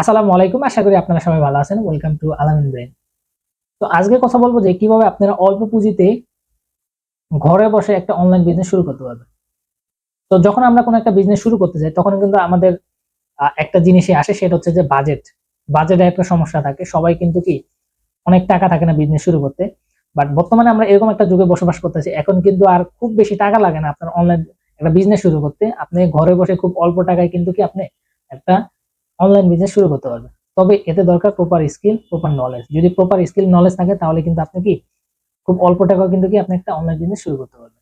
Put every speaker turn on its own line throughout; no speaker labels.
আসসালামু আলাইকুম, আশা করি আপনারা সবাই ভালো আছেন। ওয়েলকাম টু আলামিন ব্রেন তো আজকে কথা বলব যে কীভাবে আপনারা অল্প পুঁজিতে ঘরে বসে একটা অনলাইন বিজনেস শুরু করতে পারবেন। তো যখন আমরা কোনো একটা বিজনেস শুরু করতে যাই, তখন কিন্তু আমাদের একটা জিনিসই আসে, সেটা হচ্ছে যে বাজেট বাজেটে একটা সমস্যা থাকে। সবাই কিন্তু কি, অনেক টাকা থাকে না বিজনেস শুরু করতে। বাট বর্তমানে আমরা এরকম একটা যুগে বসবাস করতেছি। এখন কিন্তু আর খুব বেশি টাকা লাগে না আপনার অনলাইন একটা বিজনেস শুরু করতে, আপনি ঘরে বসে খুব অল্প টাকায় কিন্তু কি আপনি একটা অনলাইন বিজনেস শুরু করতে পারবেন। তবে এতে দরকার প্রপার স্কিল প্রপার নলেজ যদি প্রপার স্কিল নলেজ থাকে, তাহলে কিন্তু আপনি কি খুব অল্প টাকাও কিন্তু কি আপনি একটা অনলাইন বিজনেস শুরু করতে পারবেন।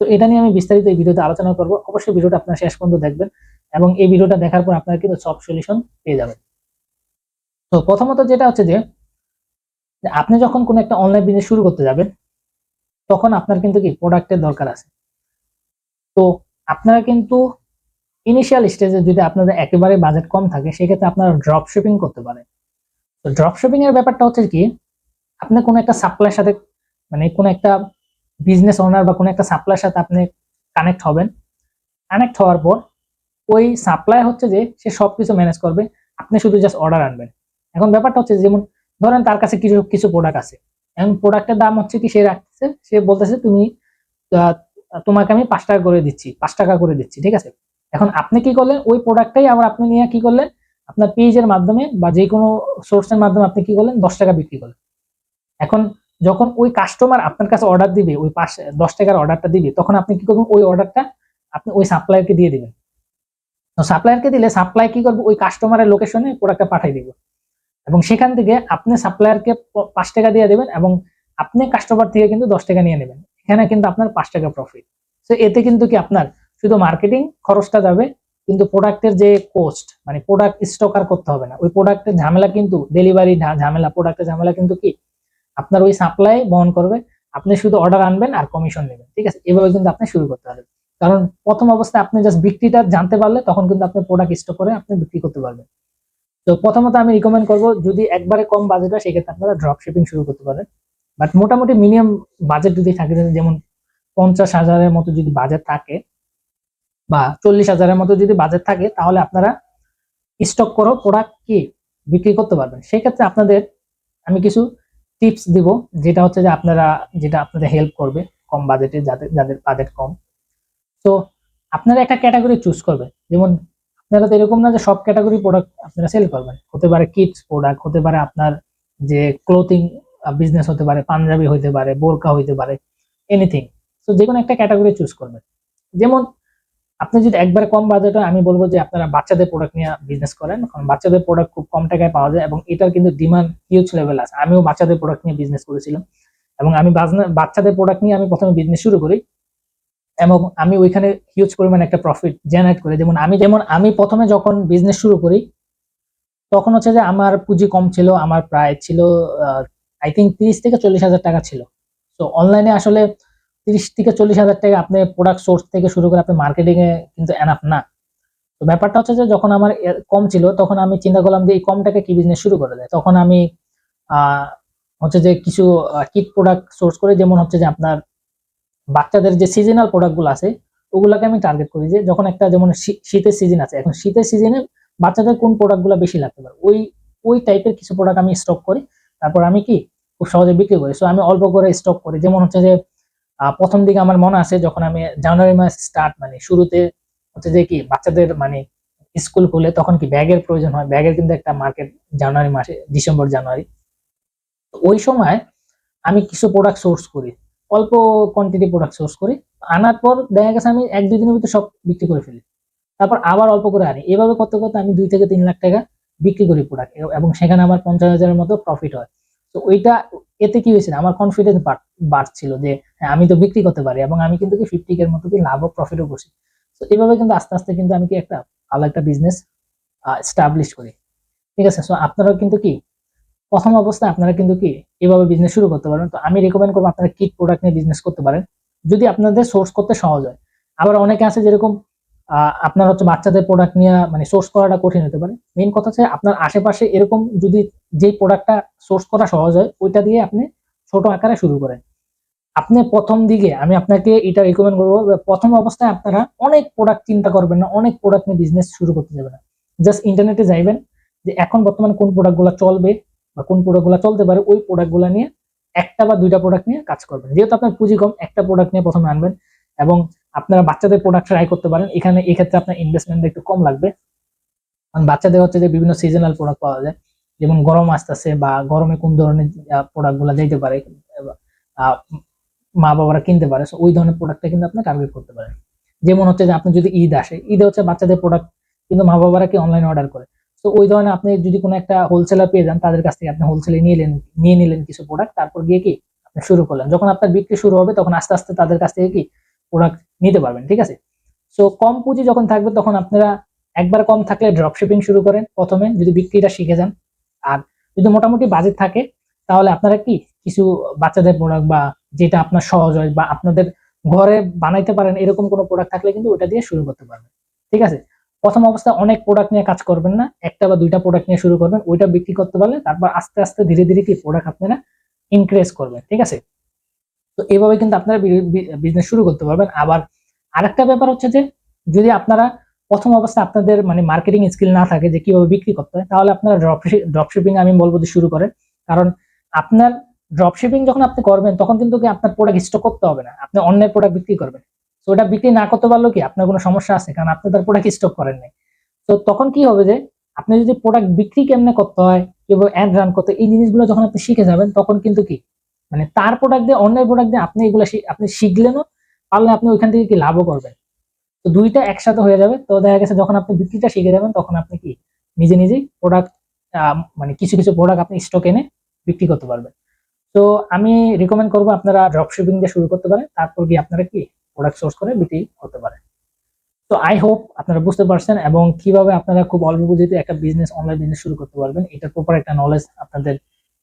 তো এটা নিয়ে আমি বিস্তারিত এই ভিডিওতে আলোচনা করব। অবশ্যই ভিডিওটা আপনার শেষ পর্যন্ত দেখবেন এবং এই ভিডিওটা দেখার পর আপনারা কিন্তু সব সলিউশন পেয়ে যাবেন। তো প্রথমত যেটা হচ্ছে যে আপনি যখন কোনো একটা অনলাইন বিজনেস শুরু করতে যাবেন, তখন আপনার কিন্তু কি প্রোডাক্টের দরকার আছে। তো আপনারা কিন্তু ইনিশিয়াল স্টেজে যদি আপনাদের একেবারে বাজেট কম থাকে, সেক্ষেত্রে আপনারা ড্রপ শিপিং করতে পারেন। তো ড্রপ শিপিং এর ব্যাপারটা হচ্ছে কি, আপনি কোনো একটা সাপ্লাইয়ের সাথে মানে কোনো একটা বিজনেস ওনার বা কোনো একটা সাপ্লাইয়ের সাথে আপনি কানেক্ট হবেন। কানেক্ট হওয়ার পর ওই সাপ্লাই হচ্ছে যে, সে সবকিছু ম্যানেজ করবে, আপনি শুধু জাস্ট অর্ডার আনবেন। এখন ব্যাপারটা হচ্ছে যেমন ধরেন তার কাছে কিছু কিছু প্রোডাক্ট আছে। এখন প্রোডাক্টের দাম হচ্ছে কি, সে রাখতেছে, সে বলতেছে তুমি তোমাকে আমি পাঁচ টাকা করে দিচ্ছি, পাঁচ টাকা করে দিচ্ছি, ঠিক আছে? এখন আপনি কি করলেন? ওই প্রোডাক্টটাই আবার আপনি নিয়ে কি করলেন? আপনার পেজের মাধ্যমে বা যে কোনো সোর্সের মাধ্যমে আপনি কি করলেন? দশ টাকা বিক্রি করলেন। এখন যখন ওই কাস্টমার আপনার কাছে অর্ডার দিবে, ওই পাঁচ, দশ টাকার অর্ডারটা দিবে, তখন আপনি কি করবেন? ওই অর্ডারটা আপনি ওই সাপ্লায়ারকে দিয়ে দিবেন। সাপ্লায়ারকে দিলে সাপ্লাই কি করবে? ওই কাস্টমারের লোকেশনে প্রোডাক্টটা পাঠিয়ে দিব। এবং সেখান থেকে আপনি সাপ্লায়ারকে পাঁচ টাকা দিয়ে দেবেন এবং আপনি কাস্টমার থেকে কিন্তু দশ টাকা নিয়ে নেবেন। এখানে কিন্তু আপনার পাঁচ টাকা প্রফিট তো এতে কিন্তু কি আপনার? শুধু মার্কেটিং খরচটা যাবে, কিন্তু প্রোডাক্টের যে কোস্ট মানে প্রোডাক্ট স্টক আর করতে হবে না। ওই প্রোডাক্টের ঝামেলা কিন্তু ডেলিভারি ঝামেলা প্রোডাক্টের ঝামেলা কিন্তু কি? আপনার ওই সাপ্লাই বহন করবে, আপনি শুধু অর্ডার আনবেন আর কমিশন নেবেন, ঠিক আছে? এভাবে কিন্তু আপনি শুরু করতে পারবেন। কারণ প্রথম অবস্থায় আপনি জাস্ট বিক্রিটা জানতে পারলে, তখন কিন্তু আপনি প্রোডাক্ট স্টক করে আপনি বিক্রি করতে পারবেন। তো প্রথমত আমি রিকমেন্ড করব, যদি একবারে কম বাজেট হয়, সেক্ষেত্রে আপনারা ড্রপ শিপিং শুরু করতে পারেন। বাট মোটামুটি মিনিমাম বাজেট যদি থাকে যেমন পঞ্চাশ হাজারের মতো যদি বাজেট থাকে বা চল্লিশ হাজারের মতো যদি বাজেট থাকে, তাহলে আপনারা স্টক করো প্রোডাক্ট কি বিক্রি করতে পারবেন। সেক্ষেত্রে আপনাদের আমি কিছু টিপস দিব, যেটা হচ্ছে যে আপনারা, যেটা আপনাদের হেল্প করবে কম বাজেটে যাদের যাদের বাজেট কম। তো আপনারা একটা ক্যাটাগরি চুজ করবে। যেমন আপনারা তো এরকম না যে সব ক্যাটাগরি প্রোডাক্ট আপনারা সেল করবেন। হতে পারে কিডস প্রোডাক্ট হতে পারে আপনার যে ক্লোথিং বিজনেস হতে পারে, পাঞ্জাবি হইতে পারে, বোরকা হইতে পারে এনিথিং তো যে কোনো একটা ক্যাটাগরি চুজ করবেন। যেমন, আপনি যদি একবার কম বাজেটে আমি বলব যে আপনারা বাচ্চাদের প্রোডাক্ট নিয়ে বিজনেস করেন, কারণ বাচ্চাদের প্রোডাক্ট খুব কম টাকায় পাওয়া যায় এবং এটার কিন্তু ডিমান্ড হিউজ লেভেল আছে। আমিও বাচ্চাদের প্রোডাক্ট নিয়ে বিজনেস করেছিলাম এবং আমি বাচ্চাদের প্রোডাক্ট নিয়ে আমি প্রথমে বিজনেস শুরু করি এবং আমি ওইখানে হিউজ পরিমাণ একটা প্রফিট জেনারেট করি। যেমন, আমি যেমন, আমি প্রথমে যখন বিজনেস শুরু করি, তখন হচ্ছে যে আমার পুঁজি কম ছিল, আমার প্রায় ছিল আই থিঙ্ক তিরিশ থেকে চল্লিশ হাজার টাকা ছিল। তো অনলাইনে আসলে তিরিশ থেকে চল্লিশ হাজার টাকা আপনি প্রোডাক্ট সোর্স থেকে শুরু করে আপনি মার্কেটিংয়ে কিন্তু এনাফ না। তো ব্যাপারটা হচ্ছে যে, যখন আমার কম ছিল, তখন আমি চিন্তা করলাম যে, এই কম টাকা কি বিজনেস শুরু করে দেয়? তখন আমি হচ্ছে যে কিছু কিট প্রোডাক্ট সোর্স করে, যেমন হচ্ছে যে আপনার বাচ্চাদের যে সিজনাল প্রোডাক্টগুলো আছে, ওগুলোকে আমি টার্গেট করি যে, যখন একটা যেমন শীতের সিজন আছে, এখন শীতের সিজনে বাচ্চাদের কোন প্রোডাক্টগুলো বেশি লাগতে পারে? ওই ওই টাইপের কিছু প্রোডাক্ট আমি স্টক করি। তারপর আমি কি খুব সহজে বিক্রি করি। সো আমি অল্প করে স্টক করি। যেমন হচ্ছে যে প্রথম দিকে আমার মনে আছে যখন আমি জানুয়ারি মাস স্টার্ট মানে শুরুতে হচ্ছে যে কি বাচ্চাদের মানে স্কুল খুলে তখন কি ব্যাগের প্রয়োজন হয়। ব্যাগের কিন্তু একটা মার্কেট জানুয়ারি মাসে ডিসেম্বর জানুয়ারি ওই সময় আমি কিছু প্রোডাক্ট সোর্স করি। অল্প কোয়ান্টিটি প্রোডাক্ট সোর্স করি। আনার পর দেখা গেছে আমি এক, দুই দিনের ভিতরে সব বিক্রি করে ফেলি। তারপর আবার অল্প করে আনি। এভাবে করতে করতে আমি দুই থেকে তিন লাখ টাকা বিক্রি করি প্রোডাক্ট এবং সেখানে আমার পঞ্চাশ হাজারের মতো প্রফিট হয়। তো ওইটা, এতে কি হয়েছিল আমার কনফিডেন্স বাড়ছিল যে হ্যাঁ আমি তো বিক্রি করতে পারি এবং আমি কিন্তু কি ফিফটি এর মতো কি লাভ প্রফিটও করছি। তো এইভাবে কিন্তু আস্তে আস্তে কিন্তু আমি কি একটা ভালো একটা বিজনেস স্টাবলিশ করি। ঠিক আছে? সো আপনারাও কিন্তু কি, প্রথম অবস্থায় আপনারা কিন্তু কি, এভাবে বিজনেস শুরু করতে পারেন তো আমি রেকমেন্ড করব আপনারা কিট প্রোডাক্ট নিয়ে বিজনেস করতে পারেন। যদি আপনাদের সোর্স করতে সহজ হয়। আবার অনেকে আছে যেরকম আপনার হচ্ছে বাচ্চাদের প্রোডাক্ট নিয়ে মানে সোর্স করাটা কঠিন হতে পারে। মেইন কথা হচ্ছে আপনার আশেপাশে এরকম যদি যেই প্রোডাক্টটা সোর্স করা সহজ হয়, ওইটা দিয়ে আপনি ছোট আকারে শুরু করেন। আপনি প্রথম দিকে, আমি আপনাকে এটা রেকমেন্ড করব প্রথম অবস্থায় আপনারা অনেক প্রোডাক্ট চিন্তা করবেন না, অনেক প্রোডাক্ট নিয়ে বিজনেস শুরু করতে যাবেন না। জাস্ট ইন্টারনেটে যাইবেন, যে এখন বর্তমানে কোন প্রোডাক্টগুলো চলবে বা কোন প্রোডাক্টগুলো চলতে পারে, ওই প্রোডাক্টগুলো নিয়ে একটা বা দুইটা প্রোডাক্ট নিয়ে কাজ করবেন। যেহেতু আপনার পুঁজি কম, একটা প্রোডাক্ট নিয়ে প্রথমে আনবেন এবং আপনারা বাচ্চাদের প্রোডাক্ট ট্রাই করতে পারেন। এখানে এক্ষেত্রে আপনার ইনভেস্টমেন্ট একটু কম লাগবে। কারণ বাচ্চাদের হচ্ছে যে বিভিন্ন সিজনাল প্রোডাক্ট পাওয়া যায়। যেমন গরম আসতেছে বা গরমে কোন ধরনের প্রোডাক্টগুলা যাইতে পারে মা বাবারা কিনতে পারে। ওই ধরনের প্রোডাক্টটা কিন্তু আপনি টার্গেট করতে পারেন। যেমন হচ্ছে যে আপনি যদি ঈদ আসে, ঈদে হচ্ছে বাচ্চাদের প্রোডাক্ট কিন্তু মা বাবারা কি অনলাইনে অর্ডার করে? তো ওই ধরনের আপনি যদি কোনো একটা হোলসেলার পেয়ে যান, তাদের কাছ থেকে আপনি হোলসেলে নিয়ে নিলেন নিয়ে নিলেন কিছু প্রোডাক্ট তারপর গিয়ে কি আপনি শুরু করলেন। যখন আপনার বিক্রি শুরু হবে, তখন আস্তে আস্তে তাদের কাছ থেকে কি প্রোডাক্ট নিতে পারবেন, ঠিক আছে? সো কম পুঁজি যখন থাকবে তখন আপনারা একবার কম থাকলে ড্রপ শিপিং শুরু করেন প্রথমে, যদি বিক্রিটা শিখে যান। আর যদি মোটামুটি বাজেট থাকে, তাহলে আপনারা কি, কিছু বাচ্চাদের প্রোডাক্ট বা যেটা আপনার সহজ হয় বা আপনাদের ঘরে বানাইতে পারেন এরকম কোনো প্রোডাক্ট থাকলে কিন্তু ওটা দিয়ে শুরু করতে পারবেন, ঠিক আছে? প্রথম অবস্থায় অনেক প্রোডাক্ট নিয়ে কাজ করবেন না, একটা বা দুইটা প্রোডাক্ট নিয়ে শুরু করবেন, ওইটা বিক্রি করতে পারলে তারপর আস্তে আস্তে ধীরে ধীরে কি প্রোডাক্ট আপনারা ইনক্রিজ করবেন, ঠিক আছে? তো এইভাবে কিন্তু আপনারা বিজনেস শুরু করতে পারবেন। আবার আরেকটা ব্যাপার হচ্ছে যে, যদি আপনারা প্রথম অবস্থায় আপনাদের মানে মার্কেটিং স্কিল না থাকে যে কীভাবে বিক্রি করতে হয়, তাহলে আপনারা ড্রপ শিপিং আমি বলব যে শুরু করেন। কারণ আপনার ড্রপ শিপিং যখন আপনি করবেন, তখন কিন্তু কি আপনার প্রোডাক্ট স্টক করতে হবে না। আপনি অন্যের প্রোডাক্ট বিক্রি করবেন। তো ওটা বিক্রি না করতে পারলেও কি আপনার কোনো সমস্যা আছে? কারণ আপনি তার প্রোডাক্ট স্টক করেন নাই। তো তখন কি হবে যে, আপনি যদি প্রোডাক্ট বিক্রি কেমনে করতে হয়, কীভাবে অ্যাড রান করতে এই জিনিসগুলো যখন আপনি শিখে যাবেন, তখন কিন্তু কি মানে তার প্রোডাক্ট দিয়ে অন্যের প্রোডাক্ট দিয়ে আপনি এগুলো আপনি শিখলেনও পারলে আপনি ওইখান থেকে কি লাভও করবেন? তো দুইটা একসাথে হয়ে যাবে। তো দেখা গেছে যখন আপনি বিক্রিটা শিখে যাবেন, তখন আপনি কি নিজে নিজেই প্রোডাক্ট মানে কিছু কিছু প্রোডাক্ট আপনি স্টক এনে বিক্রি করতে পারবেন। তো আমি রিকমেন্ড করব আপনারা ড্রপ শিপিং দিয়ে শুরু করতে পারেন, তারপর গিয়ে আপনারা কি প্রোডাক্ট সোর্স করে বিক্রি করতে পারেন। তো আই হোপ আপনারা বুঝতে পারছেন এবং কীভাবে আপনারা খুব অল্প পুঁজিতে একটা বিজনেস অনলাইন বিজনেস শুরু করতে পারবেন, এটার প্রপার একটা নলেজ আপনাদের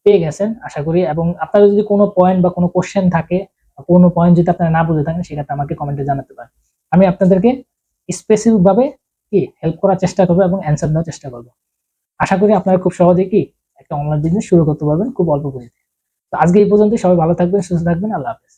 পেয়ে গেছেন, আশা করি। এবং আপনাদের যদি কোনো পয়েন্ট বা কোনো কোশ্চেন থাকে কোনো পয়েন্ট যদি আপনারা না বুঝে থাকেন, সেক্ষেত্রে আমাকে কমেন্টে জানাতে পারেন। আমি আপনাদেরকে স্পেসিফিকভাবে কি হেল্প করার চেষ্টা করব এবং অ্যান্সার দেওয়ার চেষ্টা করব। আশা করি আপনারা খুব সহজে কি একটা অনলাইন বিজনেস শুরু করতে পারবেন, খুব অল্প পুঁজিতে তো আজকে এই পর্যন্ত সবাই ভালো থাকবেন, সুস্থ থাকবেন। আল্লাহ হাফেজ।